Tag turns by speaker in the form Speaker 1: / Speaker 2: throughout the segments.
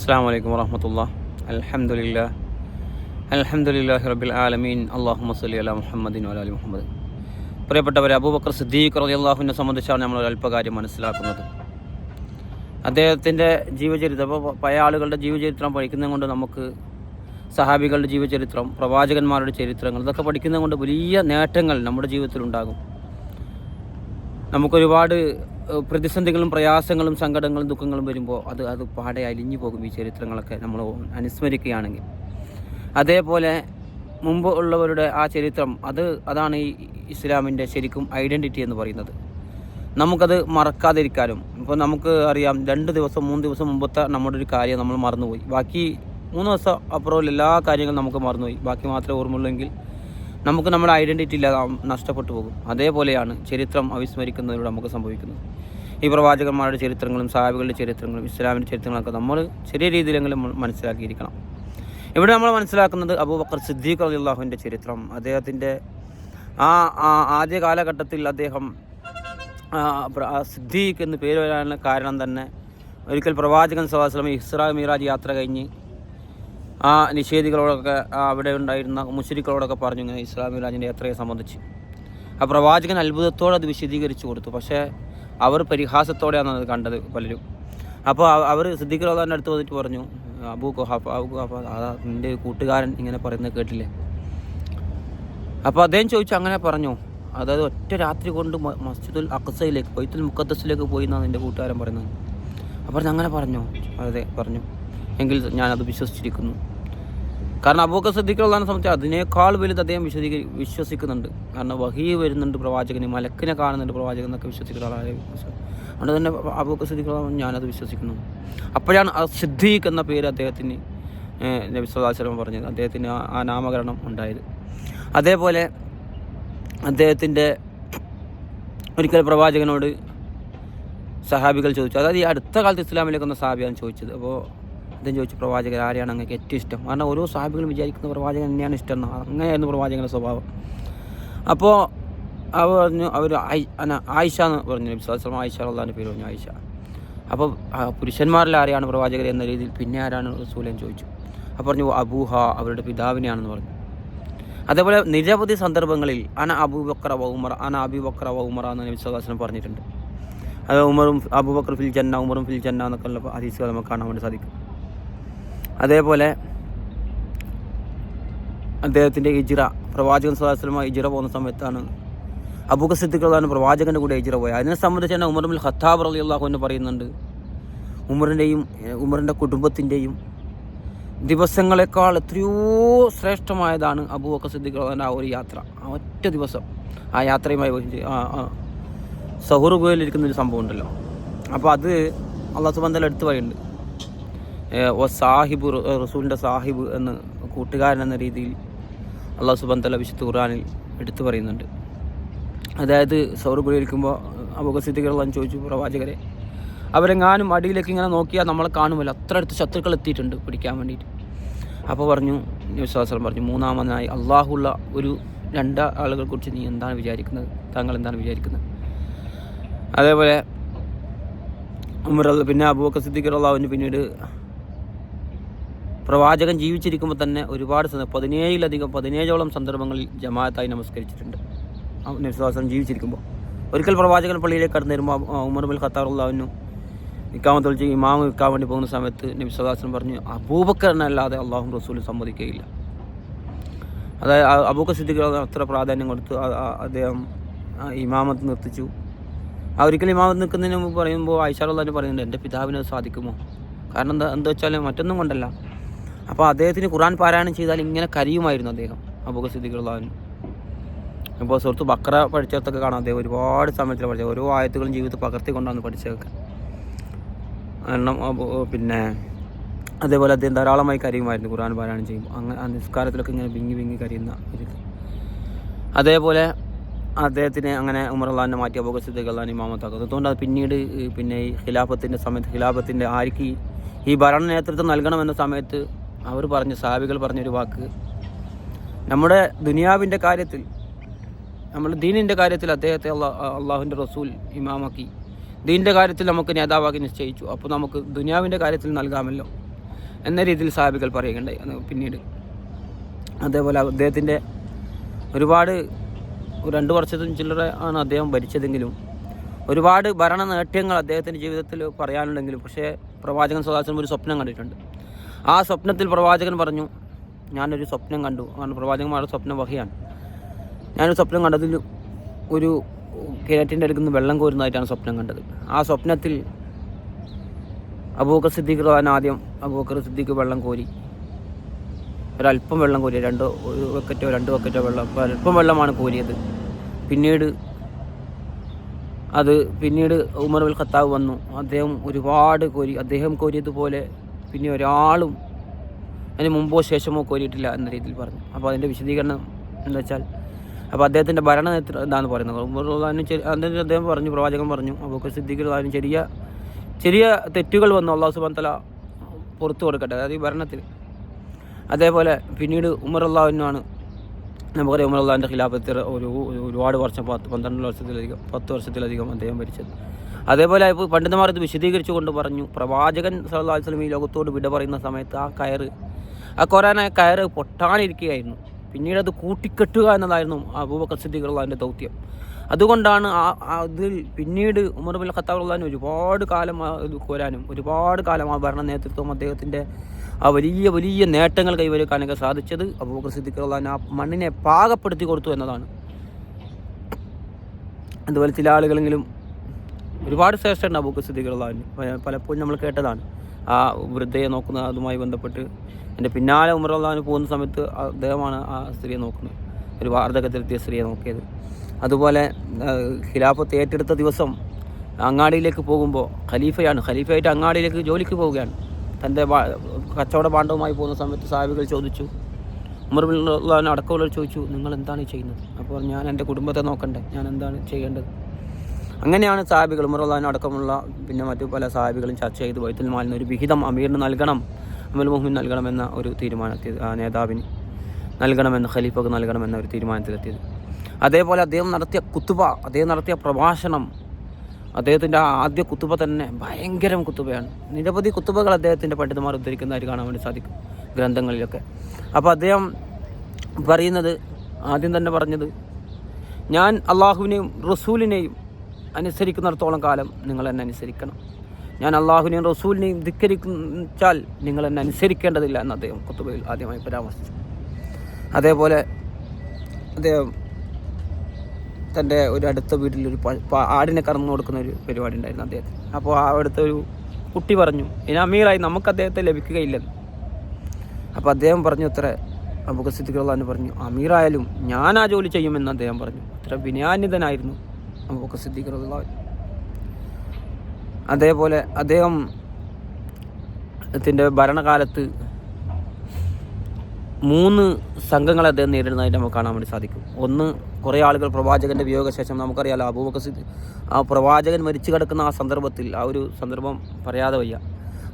Speaker 1: അസ്സാം വലൈക്കും വറഹമത്തുള്ള അലഹമുല്ല അലഹമുല്ലാഹി റബിൽ ആലമീൻ അള്ളാഹു സല്ലി അല മുഹമ്മദിൻ അലി മുഹമ്മദ് പ്രിയപ്പെട്ടവരെ അബൂബക്കർ സിദ്ദീഖ് റലി അള്ളാഹുവിനെ സംബന്ധിച്ചാണ് നമ്മൾ അല്പകാര്യം മനസ്സിലാക്കുന്നത്. അദ്ദേഹത്തിന്റെ ജീവചരിത്രം അപ്പോൾ പഴയ ആളുകളുടെ ജീവചരിത്രം പഠിക്കുന്നത് കൊണ്ട് നമുക്ക് സഹാബികളുടെ ജീവചരിത്രം പ്രവാചകന്മാരുടെ ചരിത്രങ്ങൾ ഇതൊക്കെ പഠിക്കുന്നത് കൊണ്ട് വലിയ നേട്ടങ്ങൾ നമ്മുടെ ജീവിതത്തിലുണ്ടാകും. നമുക്കൊരുപാട് ഏഹ്, പ്രതിസന്ധികളും പ്രയാസങ്ങളും സങ്കടങ്ങളും ദുഃഖങ്ങളും വരുമ്പോൾ അത് അത് പാടെ അലിഞ്ഞു പോകും ഈ ചരിത്രങ്ങളൊക്കെ നമ്മൾ അനുസ്മരിക്കുകയാണെങ്കിൽ. അതേപോലെ മുമ്പ് ഉള്ളവരുടെ ആ ചരിത്രം അത് അതാണ് ഈ ഇസ്ലാമിന്റെ ശരിക്കും ഐഡന്റിറ്റി എന്ന് പറയുന്നത്. നമുക്കത് മറക്കാതിരിക്കാനും ഇപ്പോൾ നമുക്ക് അറിയാം രണ്ട് ദിവസം മൂന്ന് ദിവസം മുമ്പത്തെ നമ്മുടെ ഒരു കാര്യം നമ്മൾ മറന്നുപോയി. ബാക്കി മൂന്ന് ദിവസം അപ്പുറം എല്ലാ കാര്യങ്ങളും നമുക്ക് മറന്നുപോയി. ബാക്കി മാത്രമേ ഓർമ്മയുള്ളെങ്കിൽ നമുക്ക് നമ്മുടെ ഐഡന്റിറ്റി ഇല്ലാതെ നഷ്ടപ്പെട്ടു പോകും. അതേപോലെയാണ് ചരിത്രം അവിസ്മരിക്കുന്നതിലൂടെ നമുക്ക് സംഭവിക്കുന്നത്. ഈ പ്രവാചകന്മാരുടെ ചരിത്രങ്ങളും സാഹിബുകളുടെ ചരിത്രങ്ങളും ഇസ്ലാമിന്റെ ചരിത്രങ്ങളൊക്കെ നമ്മൾ ചെറിയ രീതിയിലെങ്കിലും മനസ്സിലാക്കിയിരിക്കണം. ഇവിടെ നമ്മൾ മനസ്സിലാക്കുന്നത് അബൂബക്കർ സിദ്ദീഖ് അള്ളാഹുവിന്റെ ചരിത്രം. അദ്ദേഹത്തിന്റെ ആ ആദ്യ കാലഘട്ടത്തിൽ അദ്ദേഹം സിദ്ദീഖ് എന്ന് പേര് വരാനുള്ള കാരണം തന്നെ ഒരിക്കൽ പ്രവാചകൻ സവാസ്ലം ഇസ്രാ മീറാജ് യാത്ര കഴിഞ്ഞ് ആ നിഷേധികളോടൊക്കെ അവിടെ ഉണ്ടായിരുന്ന മുഷരിക്കളോടൊക്കെ പറഞ്ഞു ഇങ്ങനെ ഇസ്ലാമി രാജിന്റെ യാത്രയെ സംബന്ധിച്ച്. ആ പ്രവാചകൻ അത്ഭുതത്തോടെ അത് വിശദീകരിച്ചു കൊടുത്തു. പക്ഷേ അവർ പരിഹാസത്തോടെയാണ് അത് കണ്ടത് പലരും. അപ്പോൾ അവർ സിദ്ദീഖ് അടുത്ത് വന്നിട്ട് പറഞ്ഞു അബു കുഹാഫ അബു കുഹാഫ അതാ നിന്റെ കൂട്ടുകാരൻ ഇങ്ങനെ പറയുന്നത് കേട്ടില്ലേ? അപ്പോൾ അദ്ദേഹം ചോദിച്ചു അങ്ങനെ പറഞ്ഞു? അതായത് ഒറ്റ രാത്രി കൊണ്ട് മസ്ജിദുൽ അക്സയിലേക്ക് ബൈത്തുൽ മുക്കദ്സിലേക്ക് പോയി എന്നാണ് എന്റെ കൂട്ടുകാരൻ പറയുന്നത്? അപ്പോൾ അങ്ങനെ പറഞ്ഞു? അതെ പറഞ്ഞു. എങ്കിൽ ഞാനത് വിശ്വസിച്ചിരിക്കുന്നു. കാരണം അബൂബക്കർ സദ്ദിഖുള്ളതിനെ സംബന്ധിച്ച് അതിനേക്കാൾ വലുത് അദ്ദേഹം വിശദീകരി വിശ്വസിക്കുന്നുണ്ട്. കാരണം വഹി വരുന്നുണ്ട് പ്രവാചകന് മലക്കിനെ കാണുന്നുണ്ട് പ്രവാചകൻ എന്നൊക്കെ വിശ്വസിക്കുന്ന ആളായ അതുകൊണ്ട് തന്നെ അബൂബക്കർ സദ്ദിഖുള്ള ഞാനത് വിശ്വസിക്കുന്നു. അപ്പോഴാണ് ആ സിദ്ദീഖ് എന്ന പേര് അദ്ദേഹത്തിന് നബി പറഞ്ഞത്. അദ്ദേഹത്തിന് ആ നാമകരണം ഉണ്ടായത്. അതേപോലെ അദ്ദേഹത്തിന്റെ ഒരിക്കൽ പ്രവാചകനോട് സഹാബികൾ ചോദിച്ചു. അതായത് ഈ അടുത്ത കാലത്ത് ഇസ്ലാമിലേക്ക് വന്ന സഹാബിയാണ് ചോദിച്ചത്. അപ്പോൾ അദ്ദേഹം ചോദിച്ചു പ്രവാചകർ ആരെയാണ് അങ്ങനെ ഏറ്റവും ഇഷ്ടം? കാരണം ഓരോ സഹാബികളും വിചാരിക്കുന്ന പ്രവാചകൻ തന്നെയാണ് ഇഷ്ടം എന്ന് അങ്ങനെയായിരുന്നു പ്രവാചകന്റെ സ്വഭാവം. അപ്പോൾ അവർ പറഞ്ഞു അവർ ആയിഷ എന്ന് പറഞ്ഞു. വിശ്വാസം ആയിഷ അള്ളാന്റെ പേര് പറഞ്ഞു ആയിഷ. അപ്പോൾ പുരുഷന്മാരിൽ ആരെയാണ് പ്രവാചകർ എന്ന രീതിയിൽ പിന്നെ ആരാണ് റസൂലൻ ചോദിച്ചു. അപ്പോൾ പറഞ്ഞു അബൂഹ അവരുടെ പിതാവിനെയാണെന്ന് പറഞ്ഞു. അതേപോലെ നിരവധി സന്ദർഭങ്ങളിൽ അന അബൂബക്ര വ ഉമർ അന അബിബക്ര വ ഉമർ എന്ന് നബി സ്വലാസ്ലം പറഞ്ഞിട്ടുണ്ട്. അത് ഉമറും അബൂബക്കർ ഫിൽ ജന്ന ഉമറും ഫിൽ ജന്ന എന്നൊക്കെയുള്ള ഹദീസുകൾ നമുക്ക് കാണാൻ വേണ്ടി സാധിക്കും. അതേപോലെ അദ്ദേഹത്തിന്റെ ഇജിറ പ്രവാചകൻ സ്വലാസ്ലമ ഇജിറ പോകുന്ന സമയത്താണ്. അബൂബക്കർ സിദ്ദിഖുള്ളാണ് പ്രവാചകന്റെ കൂടെ ഇജിറ പോയത്. അതിനെ സംബന്ധിച്ച് തന്നെ ഉമർ ബിൽ ഖത്താബ് അലി അള്ളാഹു എന്ന് പറയുന്നുണ്ട്. ഉമറിന്റെയും ഉമറിന്റെ കുടുംബത്തിന്റെയും ദിവസങ്ങളെക്കാൾ എത്രയോ ശ്രേഷ്ഠമായതാണ് അബൂബക്കർ സിദ്ദിഖുള്ളാന്റെ ആ ഒരു യാത്ര. ആ ഒറ്റ ദിവസം ആ യാത്രയുമായി സഹൂർ ഗോയിലിരിക്കുന്ന ഒരു സംഭവം ഉണ്ടല്ലോ. അപ്പോൾ അത് അള്ളാഹു സുബന്ധല എടുത്തു പറയുന്നുണ്ട്. ഓ സാഹിബ് റസൂലിന്റെ സാഹിബ് എന്ന് കൂട്ടുകാരൻ എന്ന രീതിയിൽ അള്ളാഹു സുബന്ധല വിശുദ്ധ ഖുർആനിൽ എടുത്തു പറയുന്നുണ്ട്. അതായത് ഇരിക്കുമ്പോൾ അബൂബക്കർ സിദ്ദിഖുള്ളാൻ ചോദിച്ചു പ്രവാചകരെ അവരെങ്ങാനും അടിയിലേക്ക് ഇങ്ങനെ നോക്കിയാൽ നമ്മളെ കാണുമല്ലോ? അത്ര അടുത്ത് ശത്രുക്കൾ എത്തിയിട്ടുണ്ട് പിടിക്കാൻ വേണ്ടിയിട്ട്. അപ്പോൾ പറഞ്ഞു വിശ്വാസം പറഞ്ഞു മൂന്നാമനായി അള്ളാഹുള്ള ഒരു രണ്ട് ആളുകളെ കുറിച്ച് നീ എന്താണ് വിചാരിക്കുന്നത്? താങ്കൾ എന്താണ് വിചാരിക്കുന്നത്? അതേപോലെ ഉമർ പിന്നെ അബൂബക്കർ സിദ്ദീഖ് അള്ളാഹുവിന് പിന്നീട് പ്രവാചകൻ ജീവിച്ചിരിക്കുമ്പോൾ തന്നെ ഒരുപാട് പതിനേഴിലധികം പതിനേഴോളം സന്ദർഭങ്ങളിൽ ജമാഅത്തായി നമസ്കരിച്ചിട്ടുണ്ട്. വിശ്വാസം ജീവിച്ചിരിക്കുമ്പോൾ. ഒരിക്കൽ പ്രവാചകൻ പള്ളിയിലേക്ക് കടന്നു വരുമ്പോൾ ഉമർ ബിൽ ഇക്കാമത്ത് വിളിച്ച് ഇമാമ് വിൽക്കാൻ വേണ്ടി പോകുന്ന സമയത്ത് നബി സ്വലാസ്ലം പറഞ്ഞു അബൂബക്കറിനല്ലാതെ അള്ളാഹും റസൂലും സമ്മതിക്കുകയില്ല. അതായത് അബൂബക്കർ സിദ്ദിഖ് അത്ര പ്രാധാന്യം കൊടുത്ത്. അദ്ദേഹം ഇമാമത്ത് നിർത്തിച്ചു. ആ ഒരിക്കലും ഇമാമത്ത് നിൽക്കുന്നതിന് മുമ്പ് പറയുമ്പോൾ ആയിഷാറുള്ളതിന് പറയുന്നുണ്ട് എന്റെ പിതാവിനത് സാധിക്കുമോ? കാരണം എന്താ എന്താ വെച്ചാൽ മറ്റൊന്നും കൊണ്ടല്ല. അപ്പോൾ അദ്ദേഹത്തിന് ഖുറാൻ പാരായണം ചെയ്താൽ ഇങ്ങനെ കരിയുമായിരുന്നു അദ്ദേഹം അബൂബക്കർ സിദ്ദിഖ് അള്ളാഹുവിന് ഇപ്പോൾ സുഹൃത്ത് ബക്ര പഠിച്ചിടത്തൊക്കെ കാണാം അദ്ദേഹം ഒരുപാട് സമയത്തിൽ പഠിച്ചത്. ഓരോ ആയത്തുകളും ജീവിതത്തിൽ പകർത്തിക്കൊണ്ടാണ് പഠിച്ചതൊക്കെ. കാരണം പിന്നെ അതേപോലെ അദ്ദേഹം ധാരാളമായി കരിയുമായിരുന്നു ഖുറാൻ പാരായണം ചെയ്യുമ്പോൾ. അങ്ങനെ നിസ്കാരത്തിലൊക്കെ ഇങ്ങനെ വിങ്ങി വിങ്ങി കരിയുന്ന ഒരു അതേപോലെ അദ്ദേഹത്തിന് അങ്ങനെ അള്ളഹാനെ മാറ്റി അബൂബക്കർ സിദ്ദീഖ് അള്ളഹാൻ ഇമാമത്താക്കുന്നത് അതുകൊണ്ട് അത് പിന്നീട് പിന്നെ ഈ ഖിലാഫത്തിന്റെ സമയത്ത് ഖിലാഫത്തിന്റെ ആർക്ക് ഈ ഭരണ നേതൃത്വം നൽകണമെന്ന സമയത്ത് അവർ പറഞ്ഞ സാബികൾ പറഞ്ഞൊരു വാക്ക്. നമ്മുടെ ദുനിയാവിന്റെ കാര്യത്തിൽ നമ്മൾ ദീനിന്റെ കാര്യത്തിൽ അദ്ദേഹത്തെ അള്ളാ അള്ളാഹുവിന്റെ റസൂൽ ഇമാമാക്കി. ദീനിന്റെ കാര്യത്തിൽ നമുക്ക് നേതാവാക്കി നിശ്ചയിച്ചു. അപ്പോൾ നമുക്ക് ദുനിയാവിന്റെ കാര്യത്തിൽ നൽകാമല്ലോ എന്ന രീതിയിൽ സാബികൾ പറയുകയുണ്ടായി. പിന്നീട് അതേപോലെ അദ്ദേഹത്തിന്റെ ഒരുപാട് ഒരു രണ്ട് വർഷത്തിന് ചില്ലറ ആണ് അദ്ദേഹം ഭരിച്ചതെങ്കിലും ഒരുപാട് ഭരണ നേട്ടങ്ങൾ അദ്ദേഹത്തിന്റെ ജീവിതത്തിൽ പറയാനുണ്ടെങ്കിലും പക്ഷേ പ്രവാചകൻ സദാശനം ഒരു സ്വപ്നം കണ്ടിട്ടുണ്ട്. ആ സ്വപ്നത്തിൽ പ്രവാചകൻ പറഞ്ഞു ഞാനൊരു സ്വപ്നം കണ്ടു. കാരണം പ്രവാചകന്മാരുടെ സ്വപ്നം വഹിയാണ്. ഞാനൊരു സ്വപ്നം കണ്ടതിൽ ഒരു കിണറ്റിന്റെ അടുക്കുന്ന വെള്ളം കോരുന്നതായിട്ടാണ് സ്വപ്നം കണ്ടത്. ആ സ്വപ്നത്തിൽ അബൂക്കർ സിദ്ദീഖ് റഹാൻ ആദ്യം അബൂക്കർ സിദ്ദീഖ് വെള്ളം കോരി ഒരല്പം വെള്ളം കോരി രണ്ടോ ഒരു ബക്കറ്റോ രണ്ട് ബക്കറ്റോ വെള്ളം അല്പം വെള്ളമാണ് കോരിയത്. പിന്നീട് അത് പിന്നീട് ഉമർ ഉൽ ഖത്താവ് വന്നു. അദ്ദേഹം ഒരുപാട് കോരി അദ്ദേഹം കോരിയതുപോലെ പിന്നെ ഒരാളും അതിന് മുമ്പോ ശേഷമോ കോരിയിട്ടില്ല എന്ന രീതിയിൽ പറഞ്ഞു. അപ്പോൾ അതിന്റെ വിശദീകരണം എന്താ വെച്ചാൽ അപ്പോൾ അദ്ദേഹത്തിന്റെ ഭരണ നേതൃ ഇതാണ് പറയുന്നത്. ഉമർ ഉള്ളാനും അതിന് അദ്ദേഹം പറഞ്ഞു പ്രവാചകൻ പറഞ്ഞു അപ്പോൾ സിദ്ദീഖ് ചെറിയ ചെറിയ തെറ്റുകൾ വന്നു അള്ളാഹു സുബാൻ തല പുറത്തു കൊടുക്കട്ടെ. അതായത് ഈ ഭരണത്തിൽ. അതേപോലെ പിന്നീട് ഉമർ അള്ളാഹുവിനാണ് നമുക്കറിയാം ഉമർ അള്ളാഹിന്റെ ഖിലാഫത്തിൽ ഒരു- ഒരുപാട് വർഷം പത്ത് പന്ത്രണ്ട് വർഷത്തിലധികം പത്ത് വർഷത്തിലധികം അദ്ദേഹം ഭരിച്ചത്. അതേപോലെ പണ്ഡിതന്മാർ ഇത് വിശദീകരിച്ചു കൊണ്ട് പറഞ്ഞു പ്രവാചകൻ അലൈഹി വസല്ലം ഈ ലോകത്തോട് വിട പറയുന്ന സമയത്ത് ആ കയറ് ആ കൊരാനായ കയറ് പൊട്ടാനിരിക്കുകയായിരുന്നു. പിന്നീട് അത് കൂട്ടിക്കെട്ടുക എന്നതായിരുന്നു അബൂബക്കർ സിദ്ദീഖുള്ളാഹിന്റെ ദൗത്യം. അതുകൊണ്ടാണ് ആ അതിൽ പിന്നീട് ഉമർ ബിൻ ഖത്താബ് ഉള്ളഹാൻ ഒരുപാട് കാലം കോരാനും ഒരുപാട് കാലം ആ ഭരണ നേതൃത്വം അദ്ദേഹത്തിന്റെ ആ വലിയ വലിയ നേട്ടങ്ങൾ കൈവരിക്കാനൊക്കെ സാധിച്ചത് അബൂബക്കർ സിദ്ദീഖ് ആ മണ്ണിനെ പാകപ്പെടുത്തി കൊടുത്തു എന്നതാണ്. അതുപോലെ ചില ആളുകളെങ്കിലും ഒരുപാട് ശ്രേഷ്ഠമുണ്ട് അബൂബക്കർ സിദ്ദീഖ് ഉള്ളഹാൻ പലപ്പോഴും നമ്മൾ കേട്ടതാണ്. ആ വൃദ്ധയെ നോക്കുന്ന അതുമായി ബന്ധപ്പെട്ട് എന്റെ പിന്നാലെ ഉമർ അള്ളഹാന് പോകുന്ന സമയത്ത് അദ്ദേഹമാണ് ആ സ്ത്രീയെ നോക്കുന്നത്. ഒരു വാർദ്ധകത്തിലെത്തിയ സ്ത്രീയെ നോക്കിയത്. അതുപോലെ ഖിലാഫത്ത് ഏറ്റെടുത്ത ദിവസം അങ്ങാടിയിലേക്ക് പോകുമ്പോൾ ഖലീഫയാണ്. ഖലീഫയായിട്ട് അങ്ങാടിയിലേക്ക് ജോലിക്ക് പോവുകയാണ്. തന്റെ കച്ചവട പാണ്ഡവുമായി പോകുന്ന സമയത്ത് സാഹിബികൾ ചോദിച്ചു ഉമർ ബിൻ അള്ളഹാൻ അടക്കമുള്ളവർ ചോദിച്ചു നിങ്ങൾ എന്താണ് ചെയ്യുന്നത്? അപ്പോൾ ഞാൻ എന്റെ കുടുംബത്തെ നോക്കണ്ടേ. ഞാൻ എന്താണ് ചെയ്യേണ്ടത്? അങ്ങനെയാണ് സാഹിബികൾ ഉമർ അള്ളഹാൻ അടക്കമുള്ള പിന്നെ മറ്റു പല സാഹിബികളും ചർച്ച ചെയ്ത് വൈത്തുൽ മാലിന് ഒരു വിഹിതം അമീറിന് നൽകണം അമൽ മുഹമ്മദ് നൽകണമെന്ന ഒരു തീരുമാനത്തിൽ നേതാവിന് നൽകണമെന്ന് ഖലീഫക്ക് നൽകണമെന്ന ഒരു തീരുമാനത്തിലെത്തിയത്. അതേപോലെ അദ്ദേഹം നടത്തിയ കുത്തുബ അദ്ദേഹം നടത്തിയ പ്രഭാഷണം അദ്ദേഹത്തിന്റെ ആദ്യ കുത്തുബ തന്നെ ഭയങ്കരം കുത്തുബയാണ്. നിരവധി കുത്തുബകൾ അദ്ദേഹത്തിന്റെ പണ്ഡിതന്മാർ ഉദ്ധരിക്കുന്നതായി കാണാൻ വേണ്ടി സാധിക്കും ഗ്രന്ഥങ്ങളിലൊക്കെ. അപ്പോൾ അദ്ദേഹം പറയുന്നത് ആദ്യം തന്നെ പറഞ്ഞത് ഞാൻ അള്ളാഹുവിനെയും റസൂലിനെയും അനുസരിക്കുന്നിടത്തോളം കാലം നിങ്ങൾ എന്നെ അനുസരിക്കണം. ഞാൻ അള്ളാഹുവിനെയും റസൂലിനെയും ധിക്കരിച്ചാൽ നിങ്ങൾ എന്നെ അനുസരിക്കേണ്ടതില്ല എന്ന് അദ്ദേഹം കുത്തുബയിൽ ആദ്യമായി പരാമർശിച്ചു. അതേപോലെ അദ്ദേഹം തന്റെ ഒരു അടുത്ത പ- ആടിനെ കറന്നു കൊടുക്കുന്ന ഒരു പരിപാടി ഉണ്ടായിരുന്നു അദ്ദേഹത്തിന്. അപ്പോൾ ആ അടുത്ത ഒരു കുട്ടി പറഞ്ഞു ഇനി അമീറായി നമുക്ക് അദ്ദേഹത്തെ ലഭിക്കുകയില്ലെന്ന് അപ്പോൾ അദ്ദേഹം പറഞ്ഞു ഇത്ര അബുഖ സിദ്ദിഖുള്ളഹാൻ പറഞ്ഞു അമീറായാലും ഞാൻ ആ ജോലി ചെയ്യുമെന്ന് അദ്ദേഹം പറഞ്ഞു. ഇത്ര വിനയാന്വിതനായിരുന്നു സിദ്ദീഖ് സിദ്ദിഖുള്ളഹാൻ അതേപോലെ അദ്ദേഹം ത്തിന്റെ ഭരണകാലത്ത് മൂന്ന് സംഘങ്ങളെ അദ്ദേഹം നേരിടുന്നതായിട്ട് നമുക്ക് കാണാൻ വേണ്ടി സാധിക്കും. ഒന്ന് കുറേ ആളുകൾ പ്രവാചകന്റെ വിയോഗശേഷം നമുക്കറിയാലോ അബൂബക്കർ സിദ്ദീഖ് ആ പ്രവാചകൻ മരിച്ചു കിടക്കുന്ന ആ സന്ദർഭത്തിൽ ആ ഒരു സന്ദർഭം പറയാതെ വയ്യ.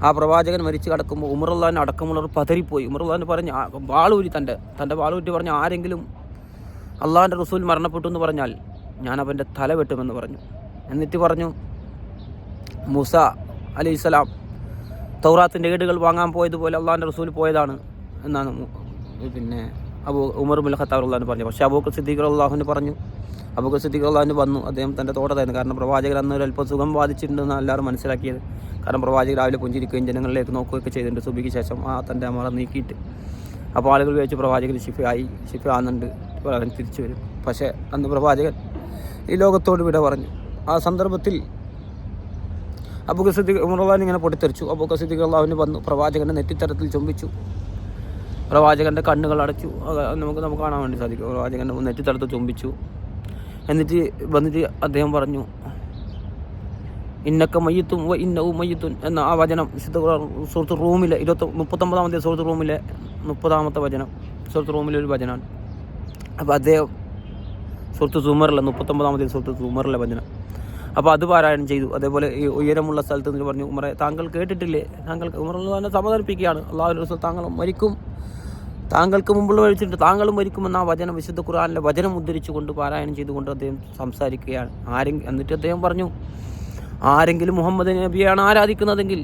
Speaker 1: ആ പ്രവാചകൻ മരിച്ചു കിടക്കുമ്പോൾ ഉമറുള്ളാൻ അടക്കമുള്ളവർ പതറിപ്പോയി. ഉമറുള്ളാൻ പറഞ്ഞ് വാളൂരി തന്റെ തന്റെ വാളൂരി പറഞ്ഞ് ആരെങ്കിലും അള്ളാഹിന്റെ റസൂൽ മരണപ്പെട്ടു എന്ന് പറഞ്ഞാൽ ഞാൻ അവന്റെ തല വെട്ടുമെന്ന് പറഞ്ഞു. എന്നിട്ട് പറഞ്ഞു മൂസ അലൈഹിസ്സലാം തൗറാത്തിന്റെ ഏടുകൾ വാങ്ങാൻ പോയതുപോലെ അള്ളാഹാന്റെ റസൂൽ പോയതാണ് എന്നാണ് പിന്നെ അബു ഉമർ മുൽ അള്ളഹാന് പറഞ്ഞു. പക്ഷേ അബൂക്കർ സിദ്ദീഖ് അള്ളാഹുവിന് പറഞ്ഞു അബൂക്കർ സിദ്ദീഖ് അള്ളാഹുന് വന്നു. അദ്ദേഹം തന്റെ തോട്ടത്തായിരുന്നു കാരണം പ്രവാചകൻ അന്ന് അല്പം സുഖം ബാധിച്ചിട്ടുണ്ടെന്ന് എല്ലാവരും മനസ്സിലാക്കിയത്. കാരണം പ്രവാചകൻ രാവിലെ പുഞ്ചിരിക്കുകയും ജനങ്ങളിലേക്ക് നോക്കുകയൊക്കെ ചെയ്തിട്ടുണ്ട്. സുബിക്ക് ശേഷം ആ തന്റെ അമറ നീക്കിയിട്ട്. അപ്പോൾ ആളുകൾ വിചാരിച്ചു പ്രവാചകൻ ഷിഫ ആകുന്നുണ്ട് തിരിച്ചു വരും. പക്ഷേ അന്ന് പ്രവാചകൻ ഈ ലോകത്തോട് വിട പറഞ്ഞു. ആ സന്ദർഭത്തിൽ അബൂഖ സിദ്ദീഖ് ഉമർവാൻ ഇങ്ങനെ പൊട്ടിത്തെറിച്ചു. അബൂഖ സിദ്ദീഖ് അള്ളാഹുവിന് വന്നു. പ്രവാചകന്റെ നെറ്റിത്തരത്തിൽ ചുംബിച്ചു. പ്രവാചകന്റെ കണ്ണുകൾ അടച്ചു. നമുക്ക് നമുക്ക് കാണാൻ വേണ്ടി സാധിക്കും. പ്രവാചകന്റെ നെറ്റിത്തരത്തിൽ ചുംബിച്ചു. എന്നിട്ട് വന്നിട്ട് അദ്ദേഹം പറഞ്ഞു ഇന്നക്ക മയ്യത്തും വ ഇന്നവും മയ്യത്തും എന്ന ആ വചനം വിശുദ്ധ സുഹൃത്ത് റൂമിലെ ഇരുപത്തി മുപ്പത്തൊമ്പതാമത്തെ സുഹൃത്ത് റൂമിലെ മുപ്പതാമത്തെ വചനം സുഹൃത്ത് റൂമിലെ ഒരു വചനമാണ്. അപ്പോൾ അദ്ദേഹം സുഹൃത്ത് സുമറിലെ മുപ്പത്തൊമ്പതാമത്തെ സുഹൃത്ത് സുമറിലെ വചനം. അപ്പോൾ അത് പാരായണം ചെയ്തു. അതേപോലെ ഈ ഉയരമുള്ള സ്ഥലത്ത് നിന്ന് പറഞ്ഞു ഉമറെ താങ്കൾ കേട്ടിട്ടില്ലേ? താങ്കൾക്ക് ഉമറുള്ളതിനെ സമാധാനിപ്പിക്കുകയാണ്. അള്ളാഹു റസൂൽ താങ്കൾ മരിക്കും. താങ്കൾക്ക് മുമ്പുള്ള വഴിച്ചിട്ട് താങ്കളും മരിക്കുമെന്ന ആ വചനം വിശുദ്ധ ഖുർആാനിലെ വചനം ഉദ്ധരിച്ചുകൊണ്ട് പാരായണം ചെയ്തുകൊണ്ട് അദ്ദേഹം സംസാരിക്കുകയാണ്. ആരെ എന്നിട്ട് അദ്ദേഹം പറഞ്ഞു ആരെങ്കിലും മുഹമ്മദ് നബിയാണ് ആരാധിക്കുന്നതെങ്കിൽ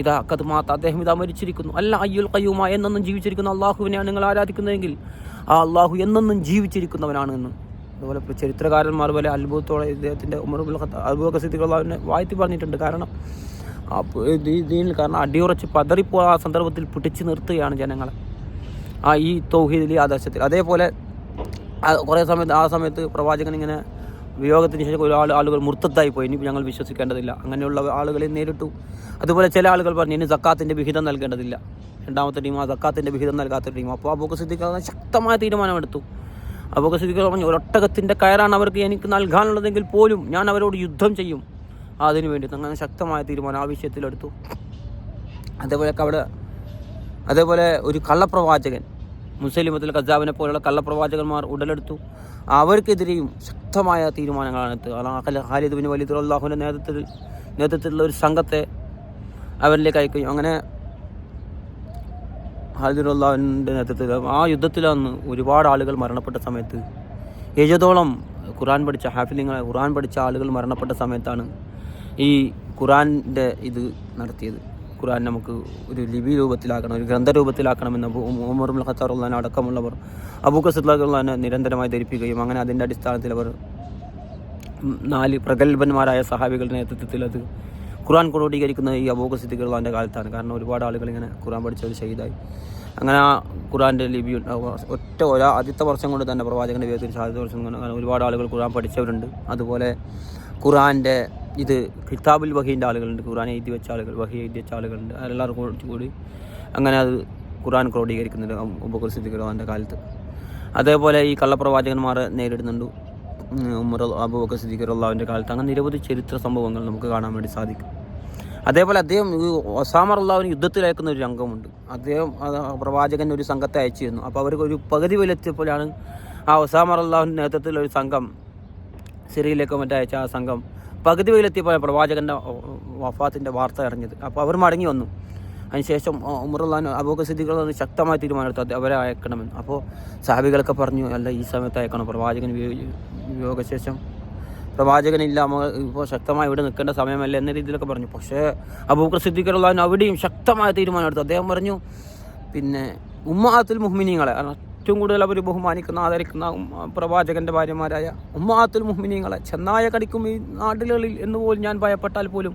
Speaker 1: ഇതാ കതുമാത്ത അദ്ദേഹം ഇതാ മരിച്ചിരിക്കുന്നു. അല്ല അയ്യുൽ കയ്യൂമ എന്നൊന്നും ജീവിച്ചിരിക്കുന്ന അള്ളാഹുവിനെയാണ് നിങ്ങൾ ആരാധിക്കുന്നതെങ്കിൽ ആ അള്ളാഹു എന്നെന്നും ജീവിച്ചിരിക്കുന്നവനാണ് എന്ന് അതുപോലെ ചരിത്രകാരന്മാർ പോലെ അത്ഭുതത്തോടെ ഇദ്ദേഹത്തിന്റെ ഉമർ അബൂബക്കർ സിദ്ധികളെ വാഴ്ത്തി പറഞ്ഞിട്ടുണ്ട്. കാരണം ഇതിൽ കാരണം അടിയുറച്ച് പതറിപ്പോ ആ സന്ദർഭത്തിൽ പിടിച്ചു നിർത്തുകയാണ് ജനങ്ങളെ. ആ ഈ തൗഹീദിൽ ആദർശത്തിൽ. അതേപോലെ കുറേ സമയത്ത് ആ സമയത്ത് പ്രവാചകൻ ഇങ്ങനെ വിയോഗത്തിന് ശേഷം ഒരാൾ ആളുകൾ മുർത്തത്തായി പോയി. ഇനി ഞങ്ങൾ വിശ്വസിക്കേണ്ടതില്ല. അങ്ങനെയുള്ള ആളുകളെ നേരിട്ടു. അതുപോലെ ചില ആളുകൾ പറഞ്ഞു ഇനി സക്കാത്തിന്റെ വിഹിതം നൽകേണ്ടതില്ല. രണ്ടാമത്തെ ടീം ആ സക്കാത്തിന്റെ വിഹിതം നൽകാത്ത ടീം. അപ്പോൾ അബൂക്ക് സിദ്ദിഖ് ശക്തമായ തീരുമാനമെടുത്തു. അബൂക്ക് സിദ്ദിഖ് പറഞ്ഞു ഒരൊട്ടകത്തിന്റെ കയറാണ് അവർക്ക് എനിക്ക് നൽകാനുള്ളതെങ്കിൽ പോലും ഞാൻ അവരോട് യുദ്ധം ചെയ്യും. അതിനു വേണ്ടി അങ്ങനെ ശക്തമായ തീരുമാനം ആ വിഷയത്തിലെടുത്തു. അതേപോലെയൊക്കെ അവിടെ അതേപോലെ ഒരു കള്ളപ്രവാചകൻ മുസലിമത്തിൽ കസാബിനെ പോലുള്ള കള്ളപ്രവാചകന്മാർ ഉടലെടുത്തു. അവർക്കെതിരെയും ശക്തമായ തീരുമാനങ്ങളാണ് വലിയ ഖാലിദ് വലീദ് അള്ളാഹുവിന്റെ നേതൃത്വത്തിൽ നേതൃത്വത്തിലുള്ള ഒരു സംഘത്തെ അവരിലേക്ക് അയക്കുകയും അങ്ങനെ ഖാലിദ് നേതൃത്വത്തിൽ ആ യുദ്ധത്തിലാണ് ഒരുപാട് ആളുകൾ മരണപ്പെട്ട സമയത്ത് എഴുതോളം ഖുറാൻ പഠിച്ച ഹാഫിലിങ്ങളെ ഖുറാൻ പഠിച്ച ആളുകൾ മരണപ്പെട്ട സമയത്താണ് ഈ ഖുറാന്റെ ഇത് നടത്തിയത്. ഖുറാൻ നമുക്ക് ഒരു ലിപി രൂപത്തിലാക്കണം ഒരു ഗ്രന്ഥ ഗ്രന്ഥരൂപത്തിലാക്കണമെന്ന് അബു ഉമർ ഖത്താറുള്ളഹാൻ അടക്കമുള്ളവർ അബൂഖ സിദ്ലാഖുള്ളഹാനെ നിരന്തരമായി ധരിപ്പിക്കുകയും അങ്ങനെ അതിന്റെ അടിസ്ഥാനത്തിൽ അവർ നാല് പ്രഗത്ഭന്മാരായ സഹാബികളുടെ നേതൃത്വത്തിൽ അത് ഖുർആൻ ക്രോഡീകരിക്കുന്ന ഈ അബൂഖ സിദ്ദിഖുള്ളാന്റെ കാലത്താണ്. കാരണം ഒരുപാട് ആളുകൾ ഇങ്ങനെ ഖുർആൻ പഠിച്ചവർ ഷഹീദായി അങ്ങനെ ആ ഖുറാന്റെ ലിപി ഒറ്റ ഒരാ ആദ്യത്തെ വർഷം കൊണ്ട് തന്നെ പ്രവാചകന്റെ ജീവിതത്തിൽ സാധ്യത വർഷം കൊണ്ട് ഒരുപാട് ആളുകൾ ഖുറാൻ പഠിച്ചവരുണ്ട്. അതുപോലെ ഖുറാന്റെ ഇത് കിതാബുൽ വഹീന്റെ ആളുകളുണ്ട് ഖുറാൻ എഴുതി വെച്ച ആളുകൾ വഹി എഴുതി വെച്ച ആളുകളുണ്ട്. എല്ലാവർക്കും കൂടി- അങ്ങനെ അത് ഖുറാൻ ക്രോഡീകരിക്കുന്നുണ്ട് ഉബക്കുർ സിദ്ദിഖുള്ളാന്റെ കാലത്ത്. അതേപോലെ ഈ കള്ളപ്രവാചകന്മാരെ നേരിടുന്നുണ്ട്. ഉമർ അബൂബക്കർ സിദ്ദിഖർ അള്ളാഹുവിന്റെ കാലത്ത്. അങ്ങനെ നിരവധി ചരിത്ര സംഭവങ്ങൾ നമുക്ക് കാണാൻ വേണ്ടി സാധിക്കും. അതേപോലെ അദ്ദേഹം ഈ ഒസാമർ യുദ്ധത്തിൽ അയക്കുന്ന ഒരു രംഗമുണ്ട്. അദ്ദേഹം പ്രവാചകൻ ഒരു സംഘത്തെ അയച്ചിരുന്നു. അപ്പോൾ അവർക്ക് ഒരു പകുതി വിലെത്തിയപ്പോഴാണ് ആ ഒസാമർ അള്ളാഹുവിന്റെ നേതൃത്വത്തിലുള്ള ഒരു സംഘം സിറിയിലേക്ക് മറ്റേ അയച്ച ആ സംഘം പകുതി വെയിലെത്തിയപ്പോൾ പ്രവാചകന്റെ വഫാത്തിന്റെ വാർത്ത അറിഞ്ഞത്. അപ്പോൾ അവർ മടങ്ങി വന്നു. അതിനുശേഷം ഉമറുല്ലാൻ അബൂഖ സിദ്ദിഖുകൾ ശക്തമായ തീരുമാനമെടുത്തു. അവരെ അയക്കണമെന്ന്. അപ്പോൾ സാഹിബികളൊക്കെ പറഞ്ഞു അല്ല ഈ സമയത്ത് അയക്കണം. പ്രവാചകൻ യോഗശേഷം പ്രവാചകനില്ല ഇപ്പോൾ ശക്തമായി ഇവിടെ നിൽക്കേണ്ട സമയമല്ല എന്ന രീതിയിലൊക്കെ പറഞ്ഞു. പക്ഷേ അബൂഖർ സിദ്ദിഖുള്ളഹാൻ അവിടെയും ശക്തമായ തീരുമാനമെടുത്തു. അദ്ദേഹം പറഞ്ഞു പിന്നെ ഉമ്മാത്തുൽ മുഹ്മിനിങ്ങളെ ഏറ്റവും കൂടുതൽ അവർ ബഹുമാനിക്കുന്ന ആദരിക്കുന്ന പ്രവാചകന്റെ ഭാര്യമാരായ ഉമ്മാത്തുൽ മുഹ്മിനീങ്ങളെ ചെന്നായ കടിക്കും ഈ നാടുകളിൽ എന്ന് പോലും ഞാൻ ഭയപ്പെട്ടാൽ പോലും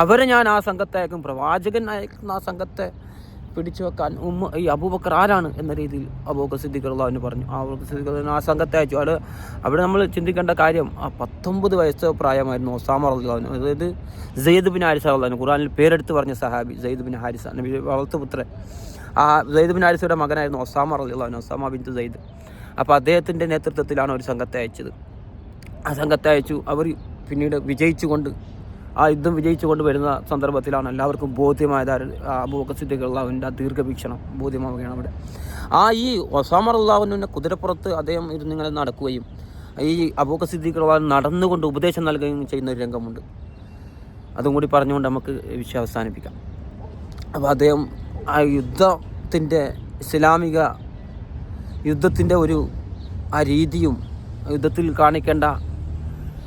Speaker 1: അവരെ ഞാൻ ആ സംഘത്തെ അയക്കും പ്രവാചകൻ അയക്കുന്ന ആ സംഘത്തെ പിടിച്ചു വെക്കാൻ ഉമ്മ ഈ അബൂബക്കർ ആരാണ് എന്ന രീതിയിൽ അബൂബക്കർ സിദ്ദിഖുള്ളാവിന് പറഞ്ഞു. അബൂബക്കർ സിദ്ദിഖുള്ള ആ സംഘത്തെ അയച്ചു. അവിടെ അവിടെ നമ്മൾ ചിന്തിക്കേണ്ട കാര്യം ആ പത്തൊമ്പത് വയസ്സ് പ്രായമായിരുന്നു ഒസാമ അള്ളാഹുവിന് അതായത് സെയ്ദ് ബിൻ ഹാരിസ അള്ളഹാന് ഖുറാനിൽ പേരെടുത്ത് പറഞ്ഞ സഹാബി സെയ്ദ് ബിൻ ഹാരിസ നബി വളർത്തുപുത്രൻ ആ സെയ്ദ് ബിൻ ആരിസയുടെ മകനായിരുന്നു ഒസാമ റലിയുള്ള ഒസാമ ബിൻ സെയ്ദ് അപ്പോൾ അദ്ദേഹത്തിന്റെ നേതൃത്വത്തിലാണ് ഒരു സംഘത്തെ അയച്ചത്. ആ സംഘത്തെ അയച്ചു. അവർ പിന്നീട് വിജയിച്ചുകൊണ്ട് ആ യുദ്ധം വിജയിച്ചുകൊണ്ട് വരുന്ന സന്ദർഭത്തിലാണ് എല്ലാവർക്കും ബോധ്യമായത് അബൂബക്കർ അവന്റെ ആ ദീർഘവീക്ഷണം ബോധ്യമാവുകയാണ് അവിടെ. ആ ഈ ഒസാമർ അള്ളാഹുവിന്റെ കുതിരപ്പുറത്ത് അദ്ദേഹം ഇരുന്നിങ്ങനെ നടക്കുകയും ഈ അബൂബക്കർ സിദ്ദിഖുള്ള നടന്നുകൊണ്ട് ഉപദേശം നൽകുകയും ചെയ്യുന്ന ഒരു രംഗമുണ്ട്. അതും കൂടി പറഞ്ഞുകൊണ്ട് നമുക്ക് വിഷയം അവസാനിപ്പിക്കാം. അപ്പോൾ അദ്ദേഹം ആ യുദ്ധത്തിന്റെ ഇസ്ലാമിക യുദ്ധത്തിന്റെ ഒരു ആ രീതിയും യുദ്ധത്തിൽ കാണിക്കേണ്ട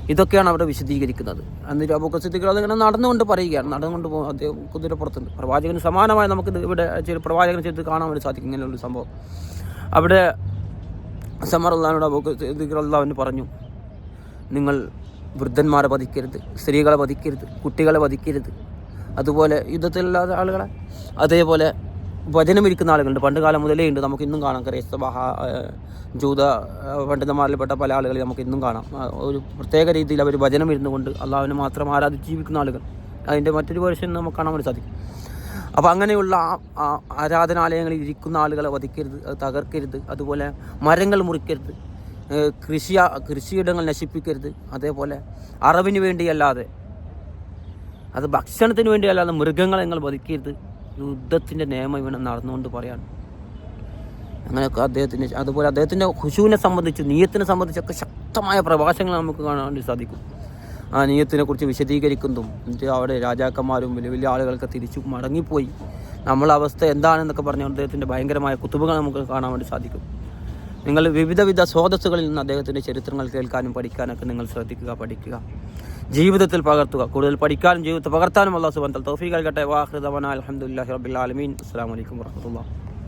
Speaker 1: ഇതൊക്കെയാണ് അവിടെ വിശദീകരിക്കുന്നത്. എന്നിട്ട് അബൂക്കർ സിദ്ദിഖ് അതിങ്ങനെ നടന്നുകൊണ്ട് പറയുകയാണ്. നടന്നുകൊണ്ട് പോകും അദ്ദേഹം കുതിരപ്പുറത്തുണ്ട് പ്രവാചകന് സമാനമായി നമുക്ക് ഇവിടെ ചില പ്രവാചകനെ ചെയ്ത് കാണാൻ വേണ്ടി സാധിക്കും. ഇങ്ങനെയുള്ള സംഭവം. അവിടെ സമർ അള്ളഹാനോട് അബൂക്കർ സിദ്ദിഖ് അള്ളാഹുവിന് പറഞ്ഞു നിങ്ങൾ വൃദ്ധന്മാരെ വധിക്കരുത് സ്ത്രീകളെ വധിക്കരുത് കുട്ടികളെ വധിക്കരുത്. അതുപോലെ യുദ്ധത്തിലുള്ള ആളുകളെ. അതേപോലെ വചനമിരിക്കുന്ന ആളുകളുണ്ട്. പണ്ട് കാലം മുതലേ ഉണ്ട്. നമുക്ക് ഇന്നും കാണാം. ക്രൈസ്തവ ജൂത പണ്ഡിതന്മാരിൽപ്പെട്ട പല ആളുകളെ നമുക്ക് ഇന്നും കാണാം. ഒരു പ്രത്യേക രീതിയിൽ അവർ വചനം ഇരുന്നു കൊണ്ട് അള്ളാഹുവിനെ മാത്രം ആരാധിച്ച് ജീവിക്കുന്ന ആളുകൾ. അതിന്റെ മറ്റൊരു വേർഷൻ നമുക്ക് കാണാൻ വേണ്ടി സാധിക്കും. അപ്പോൾ അങ്ങനെയുള്ള ആരാധനാലയങ്ങളിൽ ഇരിക്കുന്ന ആളുകളെ വധിക്കരുത് തകർക്കരുത്. അതുപോലെ മരങ്ങൾ മുറിക്കരുത്. കൃഷി കൃഷിയിടങ്ങൾ നശിപ്പിക്കരുത്. അതേപോലെ അറിവിന് വേണ്ടിയല്ലാതെ അത് ഭക്ഷണത്തിന് വേണ്ടി അല്ലാതെ മൃഗങ്ങളെ നിങ്ങൾ വധിക്കരുത്. യുദ്ധത്തിന്റെ നിയമം ഇവനെ നടന്നുകൊണ്ട് പറയാണ്. അങ്ങനെയൊക്കെ അദ്ദേഹത്തിന് അതുപോലെ അദ്ദേഹത്തിന്റെ ഹുഷുവിനെ സംബന്ധിച്ച് നീയത്തിനെ സംബന്ധിച്ചൊക്കെ ശക്തമായ പ്രഭാഷങ്ങൾ നമുക്ക് കാണാൻ വേണ്ടി സാധിക്കും. ആ നീയത്തിനെ കുറിച്ച് വിശദീകരിക്കുന്നതും എന്നിട്ട് അവിടെ രാജാക്കന്മാരും വലിയ വലിയ ആളുകളൊക്കെ തിരിച്ചു മടങ്ങിപ്പോയി. നമ്മളെ അവസ്ഥ എന്താണെന്നൊക്കെ പറഞ്ഞ അദ്ദേഹത്തിന്റെ ഭയങ്കരമായ കുത്തുബുകൾ നമുക്ക് കാണാൻ വേണ്ടി സാധിക്കും. നിങ്ങൾ വിവിധ വിധ സ്രോതസ്സുകളിൽ നിന്ന് അദ്ദേഹത്തിന്റെ ചരിത്രങ്ങൾ കേൾക്കാനും പഠിക്കാനൊക്കെ നിങ്ങൾ ശ്രദ്ധിക്കുക പഠിക്കുക. ജീവിതത്തിൽ പകർത്തുക. കൂടുതൽ പഠിക്കാനും ജീവിതത്തിൽ പകർത്താനും അള്ളാഹു സുബാൻ തൗഫീഖ് നൽകട്ടെ. വാഹൃദവന അലഹമുല്ലാഹി റബ്ബിൽ ആലമീൻ. അസ്സാം വലൈക്കും വർഹമത്തുള്ള